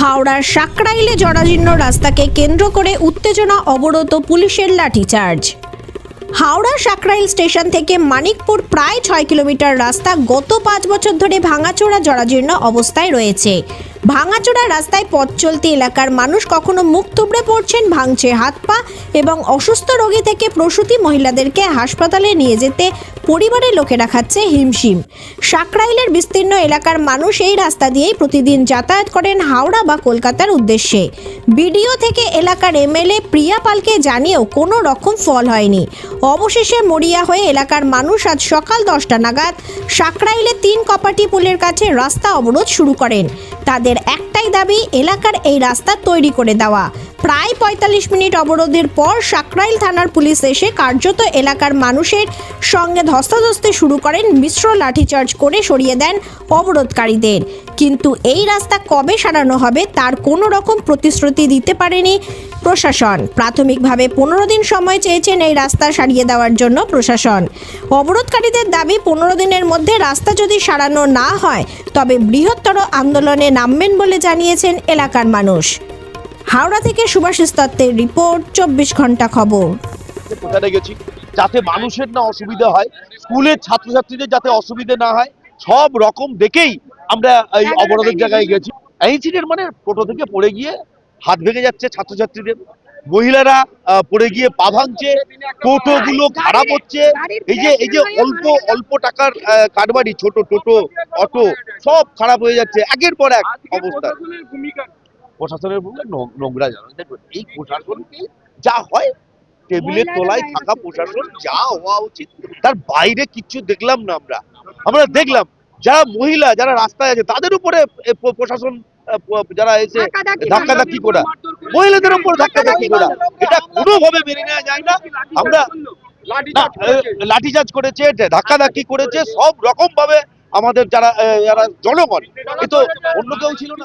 হাওড়ার সাকরাইলে জরাজীর্ণ রাস্তাকে কেন্দ্র করে উত্তেজনা অবরত পুলিশের লাঠিচার্জ। হাওড়া সাকরাইল স্টেশন থেকে মানিকপুর প্রায় ছয় কিলোমিটার রাস্তা গত পাঁচ বছর ধরে ভাঙাচোরা জরাজীর্ণ অবস্থায় রয়েছে। ভাঙাচোরা রাস্তায় পথ চলতি এলাকার মানুষ কখনো মুখ থুবড়ে পড়ছেন, ভাঙছে হাত পা এবং অসুস্থ রোগী থেকে প্রসূতি মহিলাদেরকে হাসপাতালে নিয়ে যেতে পরিবারের লোকেরা খাচ্ছে হিমশিম। সাকরাইলের বিস্তীর্ণ এলাকার মানুষ এই রাস্তা দিয়েই প্রতিদিন যাতায়াত করেন হাওড়া বা কলকাতার উদ্দেশ্যে। বিডিও থেকে এলাকার এমএলএ প্রিয়া পালকে জানিয়েও কোনো রকম ফল হয়নি। অবশেষে মরিয়া হয়ে এলাকার মানুষ আজ সকাল দশটা নাগাদ সাকরাইলে তিন কপাটি পুলের কাছে রাস্তা অবরোধ শুরু করেন। তাদের একটাই দাবি এলাকার এই রাস্তা তৈরি করে দেওয়া। প্রায় পঁয়তাল্লিশ মিনিট অবরোধের পর সাকরাইল থানার পুলিশ এসে কার্যত এলাকার মানুষের সঙ্গে ধস্তাধস্তি শুরু করেন মিশ্র লাঠিচার্জ করে সরিয়ে দেন অবরোধকারীদের। কিন্তু এই রাস্তা কবে সারানো হবে তার কোনো রকম প্রতিশ্রুতি দিতে পারেনি প্রশাসন। প্রাথমিকভাবে পনেরো দিন সময় চেয়েছেন এই রাস্তা সারিয়ে দেওয়ার জন্য প্রশাসন। অবরোধকারীদের দাবি পনেরো দিনের মধ্যে রাস্তা যদি সারানো না হয়, তবে বৃহত্তর আন্দোলনে নামবেন বলে জানিয়েছেন এলাকার মানুষ। হাওড়া থেকে সুভাষিস দত্তের রিপোর্ট, চব্বিশ ঘণ্টা খবর। যাতে মানুষের না অসুবিধা হয়, স্কুলের ছাত্রছাত্রীদের যাতে অসুবিধা না হয়, সব রকম দেখেই আমরা এই অবরোধের জায়গায় গেছি। ইনসিডেন্ট মানে টোটো থেকে পড়ে গিয়ে হাত ভেঙে যাচ্ছে ছাত্রছাত্রীদের। মহিলারা আহ, পড়ে গিয়ে পা ভাঙছে টোটো গুলো খারাপ হচ্ছে। এই যে এই যে অল্প অল্প টাকার আহ, কারবারি ছোট টোটো অটো সব খারাপ হয়ে যাচ্ছে। একের পর এক অবস্থা। প্রশাসনের ভূমিকা নোংরা জানো। দেখুন এই প্রশাসনকে যা হয় টেবিলের তলায় থাকা প্রশাসন যা হওয়া উচিত তার বাইরে কিচ্ছু দেখলাম না আমরা। আমরা দেখলাম যারা মহিলা যারা রাস্তায় আছে তাদের উপরে প্রশাসন যারা এসে ধাক্কাধাক্কি করা মহিলাদের উপর ধাক্কাধাক্কি করা। এটা কোনোভাবে মেনে নেওয়া যায় না। আমরা লাঠিচার্জ করেছে। ধাক্কাধাক্কি করেছে সব রকম ভাবে আমাদের যারা যারা জনগণ। এ তো অন্য কেউ ছিল না।